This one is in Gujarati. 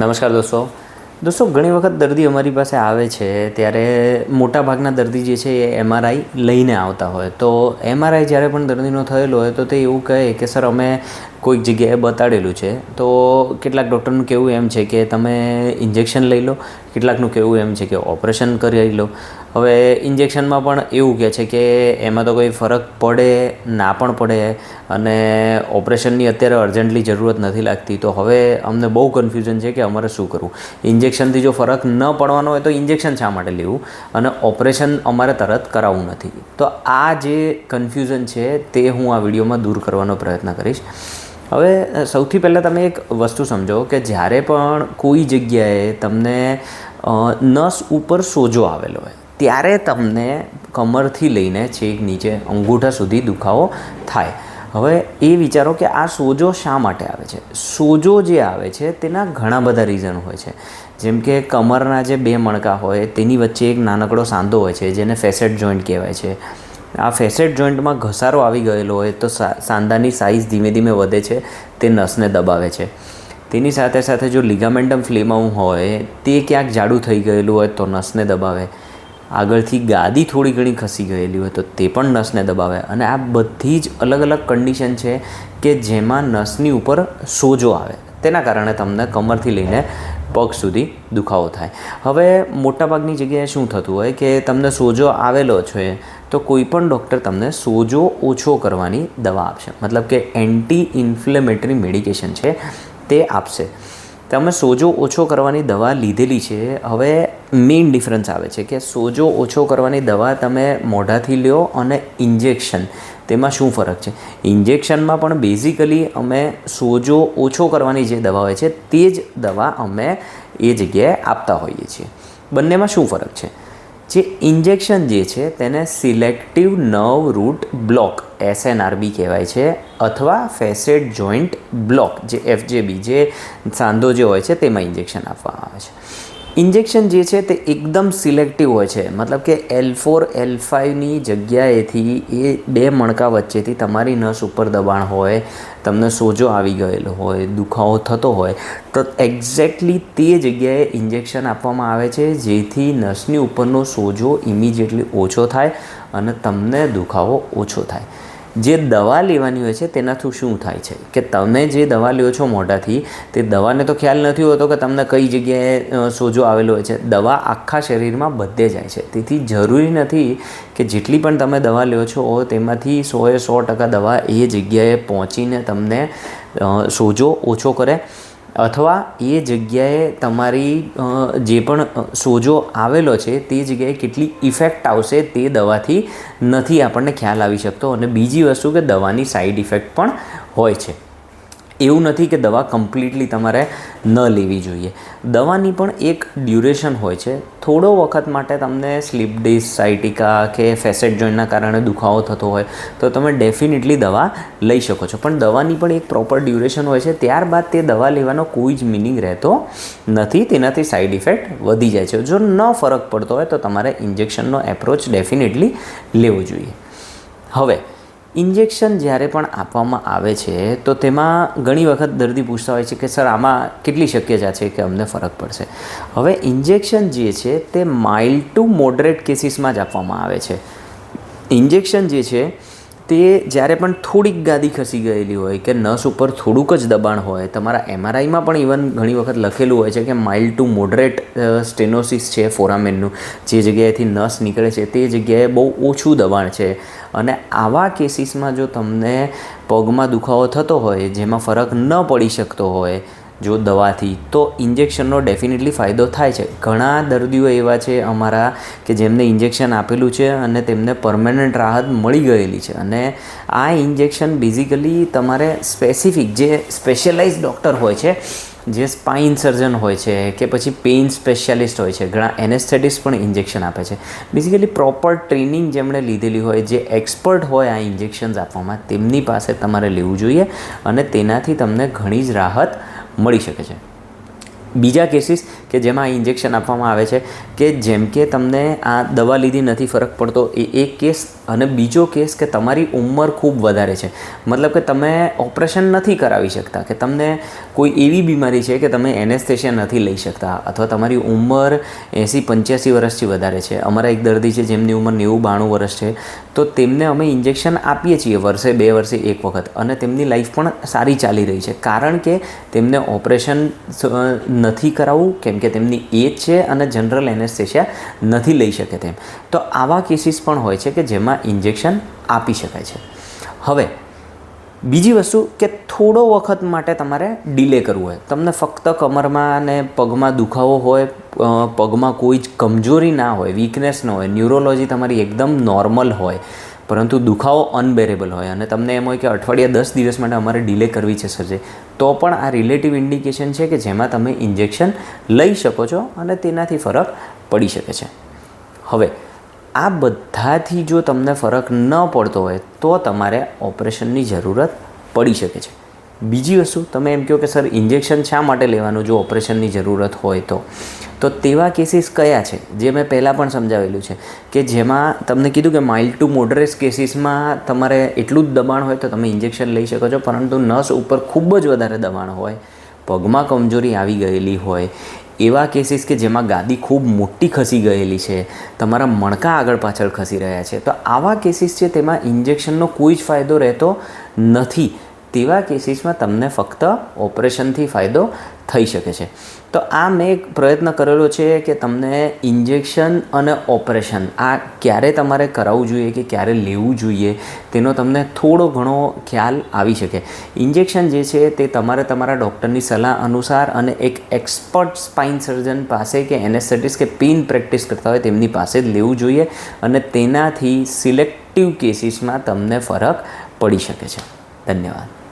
નમસ્કાર દોસ્તો. દોસ્તો, ઘણી વખત દર્દી અમારી પાસે આવે છે, ત્યારે મોટાભાગના દર્દી જે છે એ એમઆરઆઈ લઈને આવતા હોય. તો એમઆરઆઈ જ્યારે પણ દર્દીનો થયેલો હોય, તો તે એવું કહે કે, સર, અમે કોઈક જગ્યાએ બતાડેલું છે. તો કેટલાક ડૉક્ટરનું કહેવું એમ છે કે, તમે ઇન્જેક્શન લઈ લો. કેટલાકનું કહેવું એમ છે કે, ઓપરેશન કરી લો. હવે ઇન્જેક્શનમાં પણ એવું કહે છે કે એમાં તો કોઈ ફરક પડે, ના પણ પડે અને ઓપરેશનની અત્યારે અર્જન્ટલી જરૂરત નથી લાગતી. તો હવે અમને બહુ કન્ફ્યુઝન છે કે અમારે શું કરવું? ઇન્જેક્શનથી જો ફરક ન પડવાનો હોય તો ઇન્જેક્શન શા માટે લેવું? અને ઓપરેશન અમારે તરત કરાવવું નથી. તો આ જે કન્ફ્યુઝન છે તે હું આ વિડીયોમાં દૂર કરવાનો પ્રયત્ન કરીશ. હવે સૌથી પહેલાં તમે એક વસ્તુ સમજો કે જ્યારે પણ કોઈ જગ્યાએ તમને નસ ઉપર સોજો આવેલો હોય ત્યારે તમને કમરથી લઈને છેક નીચે અંગૂઠા સુધી દુખાવો થાય. હવે એ વિચારો કે આ સોજો શા માટે આવે છે? સોજો જે આવે છે તેના ઘણા બધા રીઝન હોય છે. જેમ કે કમરના જે બે મણકા હોય તેની વચ્ચે એક નાનકડો સાંધો હોય છે જેને ફેસેટ જોઈન્ટ કહેવાય છે. આ ફેસેટ જોઈન્ટમાં ઘસારો આવી ગયેલો હોય તો સાંધાની સાઇઝ ધીમે ધીમે વધે છે, તે નસને દબાવે છે. તેની સાથે સાથે જો લિગામેન્ટમ ફ્લેમાઉ હોય, તે ક્યાંક જાડું થઈ ગયેલું હોય તો નસને દબાવે. આગળથી ગાદી થોડી ઘણી ખસી ગયેલી હોય તો તે પણ નસને દબાવે. અને આ બધી જ અલગ અલગ કન્ડિશન છે કે જેમાં નસની ઉપર સોજો આવે. તેના કારણે તમને કમરથી લઈને પગ સુધી દુખાવો થાય. હવે મોટાભાગની જગ્યાએ શું થતું હોય કે તમને સોજો આવેલો છે તો કોઈ પણ ડૉક્ટર તમને સોજો ઓછો કરવાની દવા આપશે. મતલબ કે એન્ટી ઇન્ફ્લેમેટરી મેડિકેશન છે તે આપશે. તમે સોજો ઓછો કરવાની દવા લીધેલી છે. હવે મેઇન ડિફરન્સ આવે છે કે સોજો ઓછો કરવાની દવા તમે મોઢાથી લ્યો અને ઇન્જેક્શન તેમાં શું ફરક છે? ઇન્જેક્શનમાં પણ બેઝિકલી અમે સોજો ઓછો કરવાની જે દવા હોય છે, તે જ દવા અમે એ જગ્યાએ આપતા હોઈએ છીએ. બંનેમાં શું ફરક છે? જે ઇન્જેક્શન જે છે, તેને selective nerve root block SNRB કહેવાય છે, અથવા ફેસેડ જોઈન્ટ બ્લોક જે એફજેબી જે સાંધો જે હોય છે, તેમાં ઇન્જેક્શન આપવામાં આવે છે. ઇન્જેક્શન જે છે તે એકદમ સિલેક્ટિવ હોય છે. મતલબ કે એલ ફોર એલ ફાઇવની જગ્યાએથી એ બે મણકા વચ્ચેથી તમારી નસ ઉપર દબાણ હોય, તમને સોજો આવી ગયેલો હોય, દુખાવો થતો હોય, તો એક્ઝેક્ટલી તે જગ્યાએ ઇન્જેક્શન આપવામાં આવે છે, જેથી નસની ઉપરનો સોજો ઇમિજિએટલી ઓછો થાય અને તમને દુખાવો ઓછો થાય. જે દવા લેવાની હોય છે તેનાથી શું થાય છે? કે તમે જે દવા લ્યો છો મોઢાથી, તે દવાને તો ખ્યાલ નથી હોતો કે તમને કઈ જગ્યાએ સોજો આવેલો હોય છે. દવા આખા શરીરમાં બધે જાય છે. તેથી જરૂરી નથી કે જેટલી પણ તમે દવા લ્યો છો, તેમાંથી સોએ સો ટકા દવા એ જગ્યાએ પહોંચીને તમને સોજો ઓછો કરે. અથવા એ જગ્યાએ તમારી જે પણ સોજો આવેલો છે, તે જગ્યાએ કેટલી ઇફેક્ટ આવશે તે દવાથી નથી આપણને ખ્યાલ આવી શકતો. અને બીજી વસ્તુ કે દવાની સાઈડ ઇફેક્ટ પણ હોય છે. એવું નથી કે દવા કમ્પ્લીટલી તમારે ન લેવી જોઈએ. દવાની પણ એક ડ્યુરેશન હોય છે. થોડો વખત માટે તમને સ્લીપ ડિસ સાઇટિકા કે ફેસેટ જોઈન્ટના કારણે દુખાવો થતો હોય, તો તમે ડેફિનેટલી દવા લઈ શકો છો. પણ દવાની પણ એક પ્રોપર ડ્યુરેશન હોય છે. ત્યારબાદ તે દવા લેવાનો કોઈ જ મિનિંગ રહેતો નથી. તેનાથી સાઈડ ઇફેક્ટ વધી જાય છે. જો ન ફરક પડતો હોય, તો તમારે ઇન્જેક્શનનો એપ્રોચ ડેફિનેટલી લેવો જોઈએ. હવે ઇન્જેક્શન જ્યારે પણ આપવામાં આવે છે, તો તેમાં ઘણી વખત દર્દી પૂછતા હોય છે કે, સર, આમાં કેટલી શક્યતા છે કે અમને ફરક પડશે? હવે ઇન્જેક્શન જે છે, તે માઇલ્ડ ટુ મોડરેટ કેસીસમાં જ આપવામાં આવે છે. ઇન્જેક્શન જે છે તે જ્યારે પણ થોડીક ગાદી ખસી ગયેલી હોય કે નસ ઉપર થોડુંક જ દબાણ હોય, તમારા એમઆરઆઈમાં પણ ઇવન ઘણી વખત લખેલું હોય છે કે માઇલ્ડ ટુ મોડરેટ સ્ટેનોસિસ છે ફોરામેનનું જે જગ્યાએથી નસ નીકળે છે તે જગ્યાએ બહુ ઓછું દબાણ છે. અને આવા કેસીસમાં જો તમને પગમાં દુખાવો થતો હોય, જેમાં ફરક ન પડી શકતો હોય જો દવાથી, તો ઇન્જેક્શનનો ડેફિનેટલી ફાયદો થાય છે. ઘણા દર્દીઓ એવા છે અમારા કે જેમને ઇન્જેક્શન આપેલું છે અને તેમને પરમેનન્ટ રાહત મળી ગયેલી છે. અને આ ઇન્જેક્શન બેઝિકલી તમારે સ્પેસિફિક જે સ્પેશિયલાઇઝ ડૉક્ટર હોય છે, જે સ્પાઇન સર્જન હોય છે કે પછી પેઇન સ્પેશિયાલિસ્ટ હોય છે, ઘણા એનેસ્થેટિસ્ટ પણ ઇન્જેક્શન આપે છે. બેઝિકલી પ્રોપર ટ્રેનિંગ જેમણે લીધેલી હોય, જે એક્સપર્ટ હોય આ ઇન્જેક્શન્સ આપવામાં, તેમની પાસે તમારે લેવું જોઈએ અને તેનાથી તમને ઘણી જ રાહત મળી શકે છે. બીજા કેસીસ કે જેમાં આ ઇન્જેક્શન આપવામાં આવે છે, કે જેમ કે તમને આ દવા લીધી નથી, ફરક પડતો, એ એક કેસ અને બીજો કેસ કે તમારી ઉંમર ખૂબ વધારે છે. મતલબ કે તમે ઓપરેશન નથી કરાવી શકતા, કે તમને કોઈ એવી બીમારી છે કે તમે એનેસ્થેશિયા નથી લઈ શકતા, અથવા તમારી ઉંમર એંસી પંચ્યાસી વર્ષથી વધારે છે. અમારા એક દર્દી છે, જેમની ઉંમર નેવું બાણું વર્ષ છે. તો તેમને અમે ઇન્જેક્શન આપીએ છીએ વર્ષે, બે વર્ષે, એક વખત, અને તેમની લાઈફ પણ સારી ચાલી રહી છે. કારણ કે તેમને ઓપરેશન નથી કરાવવું, કેમ કે તેમની એજ છે અને જનરલ એનેસ્થેશિયા નથી લઈ શકે તેમ. તો આવા કેસીસ પણ હોય છે કે જેમાં ઇન્જેક્શન આપી શકાય છે. હવે, બીજી વસ્તુ કે થોડો વખત માટે તમારે ડિલે કરવું હોય. તમને ફક્ત કમરમાં અને પગમાં દુખાવો હોય પગમાં કોઈ જ કમજોરી ના હોય વીકનેસ ન હોય ન્યુરોલોજી તમારી એકદમ નોર્મલ હોય પરંતુ દુખાવો અનબેરેબલ હોય અને તમને એમ હોય કે અઠવાડિયા દસ દિવસ માટે અમારે ડિલે કરવી છે સર્જરી તો પણ આ રિલેટિવ ઇન્ડિકેશન છે કે જેમાં તમે ઇન્જેક્શન લઈ શકો છો અને તેનાથી ફરક પડી શકે છે. હવે, આ બધાથી જો તમને ફરક ન પડતો હોય તો તમારે ઓપરેશનની જરૂરત પડી શકે છે. બીજી વસ્તુ, તમે એમ કહો કે, સર ઇન્જેક્શન શા માટે લેવાનું? જો ઓપરેશનની જરૂરત હોય તો. તો તેવા કેસીસ કયા છે? જે મેં પહેલાં પણ સમજાવેલું છે કે જેમાં તમને કીધું કે માઇલ્ડ ટુ મોડરેસ કેસીસમાં તમારે એટલું જ દબાણ હોય તો તમે ઇન્જેક્શન લઈ શકો છો, પરંતુ નસ ઉપર ખૂબ જ વધારે દબાણ હોય, પગમાં કમજોરી આવી ગયેલી હોય, એવા કેસીસ કે જેમાં ગાદી ખૂબ મોટી ખસી ગયેલી છે, તમારા મણકા આગળ પાછળ ખસી રહ્યા છે, તો આવા કેસીસ છે તેમાં ઇન્જેક્શનનો કોઈ જ ફાયદો રહેતો નથી. તેવા કેસીસમાં તમને ફક્ત ઓપરેશનથી ફાયદો થઈ શકે છે. તો આ મેં એક પ્રયત્ન કરેલો છે કે તમને ઇન્જેક્શન અને ઓપરેશન આ ક્યારે તમારે કરાવવું જોઈએ કે ક્યારે લેવું જોઈએ તેનો તમને થોડો ઘણો ખ્યાલ આવી શકે. ઇન્જેક્શન જે છે તે તમારે તમારા ડૉક્ટરની સલાહ અનુસાર અને એક એક્સપર્ટ સ્પાઇન સર્જન પાસે કે એનેસ્થેટિસ કે પેઇન પ્રેક્ટિસ કરતા હોય તેમની પાસે જ લેવું જોઈએ અને તેનાથી સિલેક્ટિવ કેસીસમાં તમને ફરક પડી શકે છે. ધન્યવાદ.